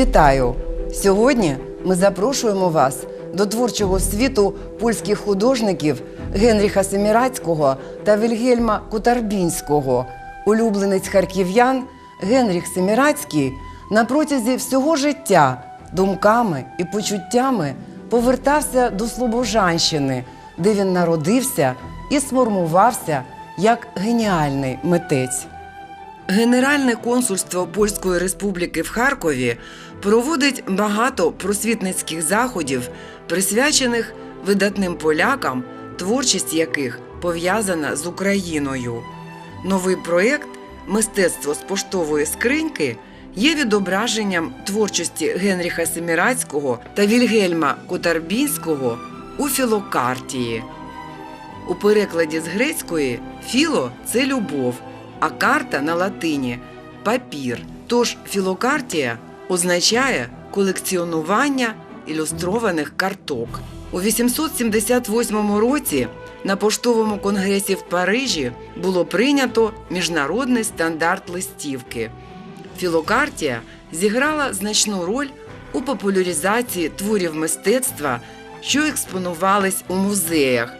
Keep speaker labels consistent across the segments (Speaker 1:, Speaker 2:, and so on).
Speaker 1: Вітаю! Сьогодні ми запрошуємо вас до творчого світу польських художників Генріха Семірацького та Вільгельма Кутарбінського. Улюбленець харків'ян Генріх Семірацький на протязі всього життя думками і почуттями повертався до Слобожанщини, де він народився і сформувався як геніальний митець. Генеральне консульство Польської Республіки в Харкові проводить багато просвітницьких заходів, присвячених видатним полякам, творчість яких пов'язана з Україною. Новий проєкт Мистецтво з поштової скриньки є відображенням творчості Генріха Семірацького та Вільгельма Котарбінського у філокартії. У перекладі з грецької філо це любов, а карта на латині папір. Тож філокартія означає колекціонування ілюстрованих карток. У 878 році на поштовому конгресі в Парижі було прийнято міжнародний стандарт листівки. Філокартія зіграла значну роль у популяризації творів мистецтва, що експонувались у музеях.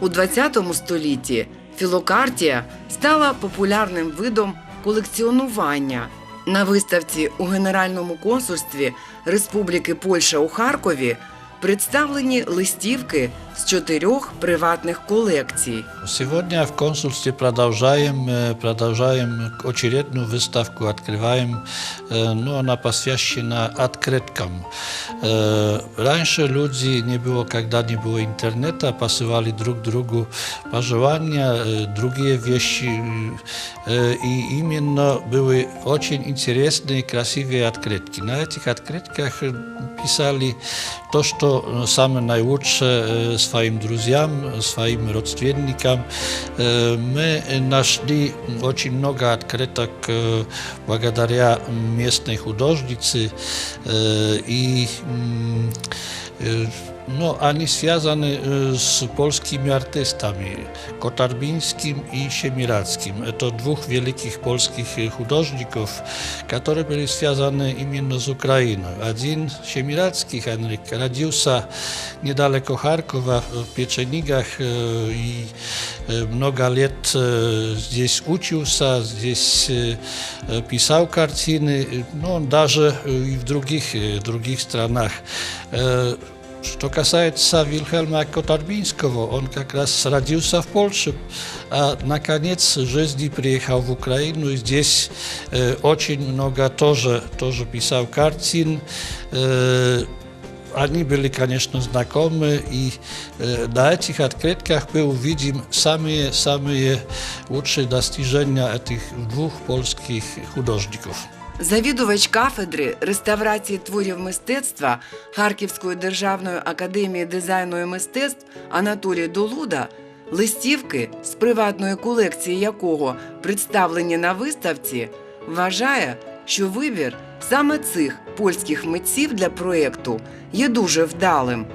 Speaker 1: У ХХ столітті філокартія стала популярним видом колекціонування. На виставці у Генеральному консульстві Республіки Польща у Харкові представлені листівки с четырех приватных коллекций.
Speaker 2: Сегодня в консульстве продолжаем, продолжаем очередную выставку, открываем, ну, она посвящена открыткам. Раньше люди не было, когда не было интернета, посылали друг другу пожелания, другие вещи, и именно были очень интересные, красивые открытки. На этих открытках писали то, что самое найкраще своим друзьям, своим родственникам. Э, Мы нашли очень много открыток э, благодаря местной художнице, э, и м, э, no, они связаны э, с польскими артистами, Kotarbińskim i Siemierackim. Это двух великих польских э, художников, которые были связаны именно с Украиной. Один Siemieracki, Henryk, родился недалеко Харькова, в Печенигах, э, и э, много лет э, здесь учился, здесь э, э, писал картины, но он даже э, и в других, э, других странах. Э, что касается Вильхельма Котарбинского, он как раз родился в Польше, а наконец в жизни приехал в Украину. И здесь э, очень много тоже, тоже писал картин. Э, они были, конечно, знакомы, и э, на этих открытках мы увидим самые-самые лучшие достижения этих двух польских художников.
Speaker 1: Завідувач кафедри реставрації творів мистецтва Харківської державної академії дизайну і мистецтв Анатолій Долуда листівки, з приватної колекції якого представлені на виставці, вважає, що вибір саме цих польських митців для проєкту є дуже вдалим,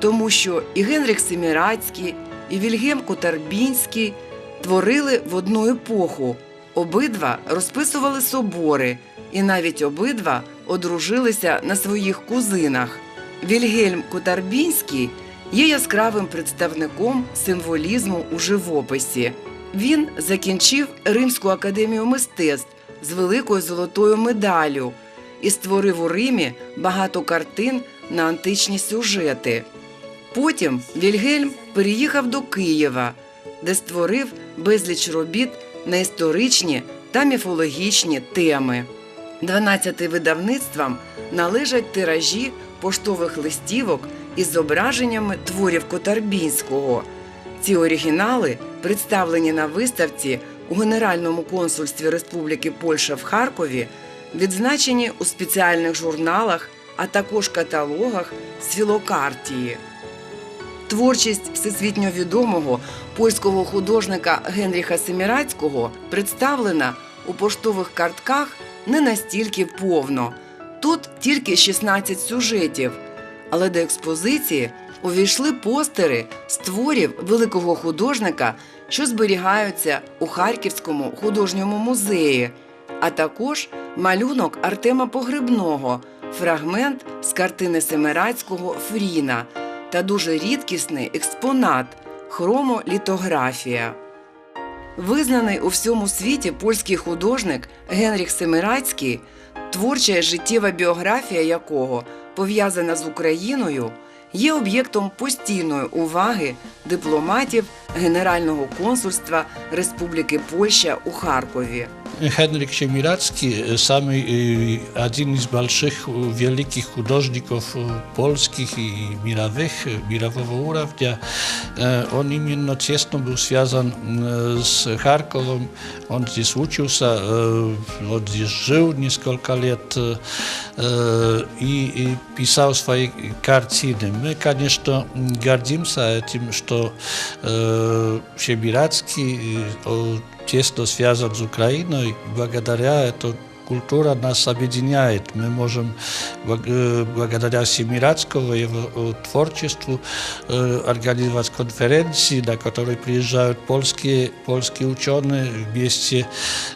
Speaker 1: тому що і Генріх Семірацький, і Вільгем Котарбінський творили в одну епоху. Обидва розписували собори, і навіть обидва одружилися на своїх кузинах. Вільгельм Котарбінський є яскравим представником символізму у живописі. Він закінчив Римську академію мистецтв з великою золотою медаллю і створив у Римі багато картин на античні сюжети. Потім Вільгельм переїхав до Києва, де створив безліч робіт на історичні та міфологічні теми. 12 видавництвам належать тиражі поштових листівок із зображеннями творів Котарбінського. Ці оригінали представлені на виставці у Генеральному консульстві Республіки Польща в Харкові, відзначені у спеціальних журналах, а також каталогах з філокартії. Творчість всесвітньо відомого польського художника Генріха Семірацького представлена у поштових картках не настільки повно. Тут тільки 16 сюжетів, але до експозиції увійшли постери з творів великого художника, що зберігаються у Харківському художньому музеї, а також малюнок Артема Погребного, фрагмент з картини Семирадського Фріна та дуже рідкісний експонат хромолітографія. Визнаний у всьому світі польський художник Генріх Семирацький, творча і життєва біографія якого пов'язана з Україною, є об'єктом постійної уваги дипломатів Генерального консульства Республіки Польща у Харкові.
Speaker 2: Henryk Siemiracki, самый э, один из больших, э, великих художников э, польских и мировых, э, мирового уровня, э, он именно тесно был связан э, с Харьковом. Он здесь учился, э, он здесь жил несколько лет э, э, и, и писал свои картины. Мы, конечно, м, гордимся этим, что э, Siemiracki э, тесно связан с Украиной. Благодаря этому культура нас объединяет. Мы можем благ- э, благодаря Семирадскому и его э, творчеству э, организовать конференции, на которые приезжают польские, польские ученые, вместе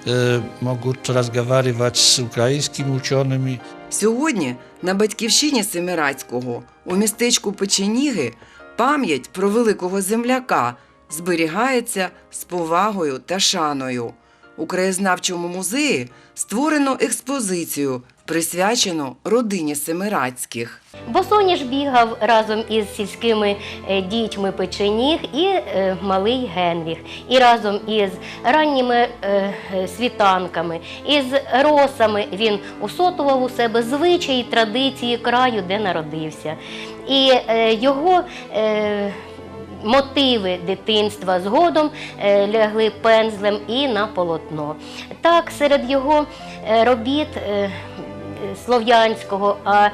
Speaker 2: э, могут разговаривать с украинскими учеными.
Speaker 1: Сьогодні на батьківщині Семирацького у містечку Печеніги пам'ять про великого земляка зберігається з повагою та шаною. У краєзнавчому музеї створено експозицію, присвячену родині Семирацьких.
Speaker 3: Босоніж бігав разом із сільськими е, дітьми печеніг і е, малий Генріх. І разом із ранніми е, світанками, із росами він усотував у себе звичаї, традиції краю, де народився. І його мотиви дитинства згодом е, лягли пензлем і на полотно. Так, серед його е, робіт. е, Слов'янського, а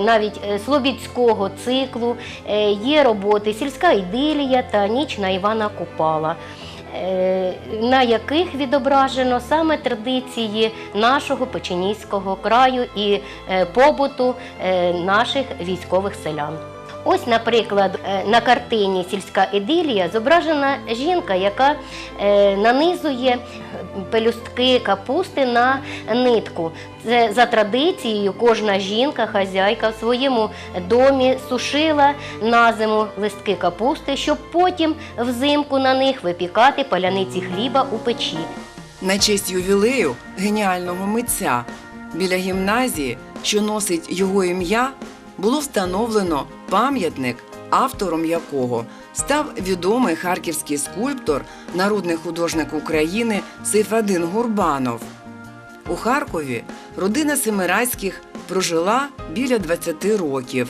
Speaker 3: навіть слобідського циклу є роботи Сільська ідилія та Ніч на Івана Купала, на яких відображено саме традиції нашого печеніського краю і побуту наших військових селян. Ось, наприклад, е, на картині Сільська ідилія зображена жінка, яка е, нанизує пелюстки капусти на нитку. Це за традицією кожна жінка, хазяйка в своєму домі сушила на зиму листки капусти, щоб потім взимку на них випікати паляниці хліба у печі.
Speaker 1: На честь ювілею геніального митця біля гімназії, що носить його ім'я, було встановлено пам'ятник, автором якого став відомий харківський скульптор, народний художник України Сейфадин Гурбанов. У Харкові родина Семирацьких прожила біля 20 років,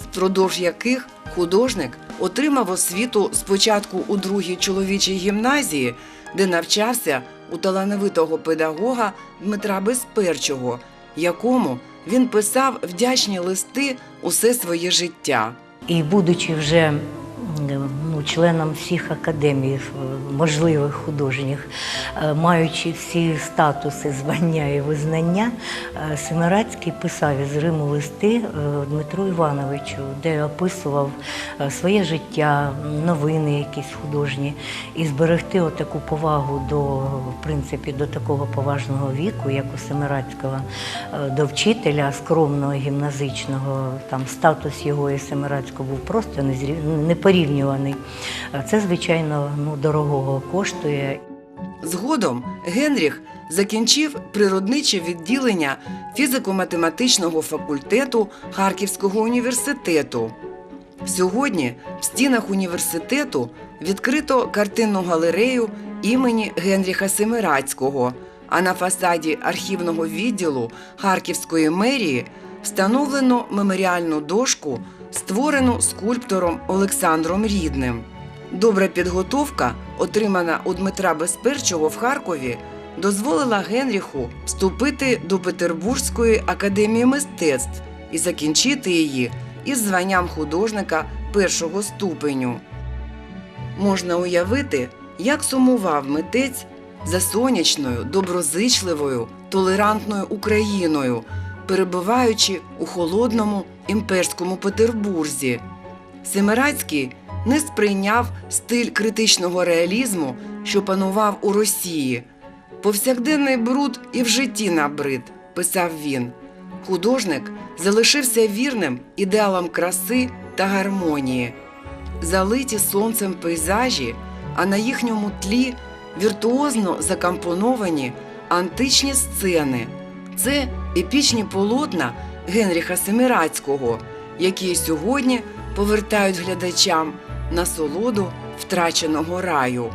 Speaker 1: впродовж яких художник отримав освіту спочатку у другій чоловічій гімназії, де навчався у талановитого педагога Дмитра Безперчого, якому він писав вдячні листи усе своє життя.
Speaker 4: І будучи вже ну, членом всіх академій е, можливих художніх, е, маючи всі статуси, звання і визнання, е, Семирацький писав із Риму листи Дмитру Івановичу, де описував своє життя, новини якісь художні, і зберегти отаку повагу до, в принципі, до такого поважного віку, як у Семирацького, до вчителя скромного гімназичного, там статус його і Семирацького був просто незрів- непорівнюваний. Е, Це, звичайно, ну, дорогого коштує.
Speaker 1: Згодом Генріх закінчив природниче відділення фізико-математичного факультету Харківського університету. Сьогодні в стінах університету відкрито картинну галерею імені Генріха Семирацького, а на фасаді архівного відділу Харківської мерії встановлено меморіальну дошку, створену скульптором Олександром Рідним. Добра підготовка, отримана у Дмитра Безперчого в Харкові, дозволила Генріху вступити до Петербурзької академії мистецтв і закінчити її із званням художника першого ступеню. Можна уявити, як сумував митець за сонячною, доброзичливою, толерантною Україною, перебуваючи у холодному імперському Петербурзі. Семирацький не сприйняв стиль критичного реалізму, що панував у Росії. Повсякденний бруд і в житті набрид, писав він. Художник залишився вірним ідеалам краси та гармонії. Залиті сонцем пейзажі, а на їхньому тлі віртуозно закомпоновані античні сцени. Це епічні полотна Генріха Семірацького, які сьогодні повертають глядачам насолоду втраченого раю.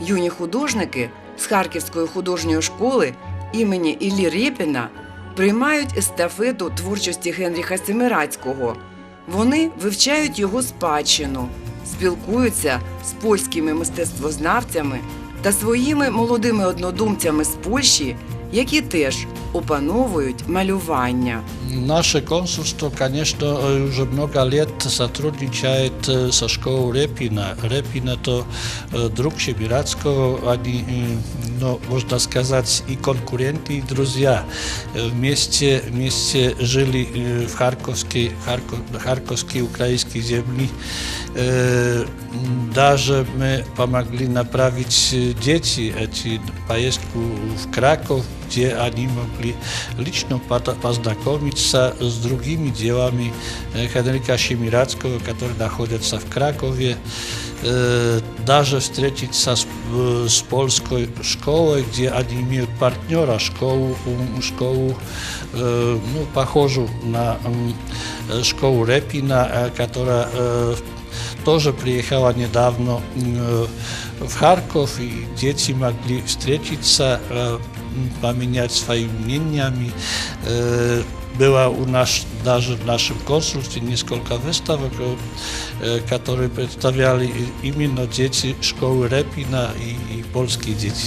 Speaker 1: Юні художники з Харківської художньої школи імені Іллі Рєпіна приймають естафету творчості Генріха Семирацького. Вони вивчають його спадщину, спілкуються з польськими мистецтвознавцями та своїми молодими однодумцями з Польщі, які теж опановують малювання.
Speaker 2: Наше консульство, конечно, э, уже много лет сотрудничает э, со школой Репина. Репина – это э, друг Шебирацкого, они, э, ну, можно сказать, и конкуренты, и друзья. Э, Вместе, вместе жили э, в Харьковской, Харько- Харьковской украинской земли. Э, м, Даже мы помогли направить э, дети эти поездку в Краков, где они могли лично познакомиться с другими делами dziełami Henryka которые находятся в Krakowie, даже встретиться с, с польской школой, где они имеют партнера, школу, школу ну, похожую на школу Репина, которая тоже приехала недавно в Харьков, и дети могли встретиться э, м, поменять своими мнениями. Э, Было у нас даже в нашем консульстве несколько выставок, э, э, которые представляли именно дети школы Репина и, и польские дети.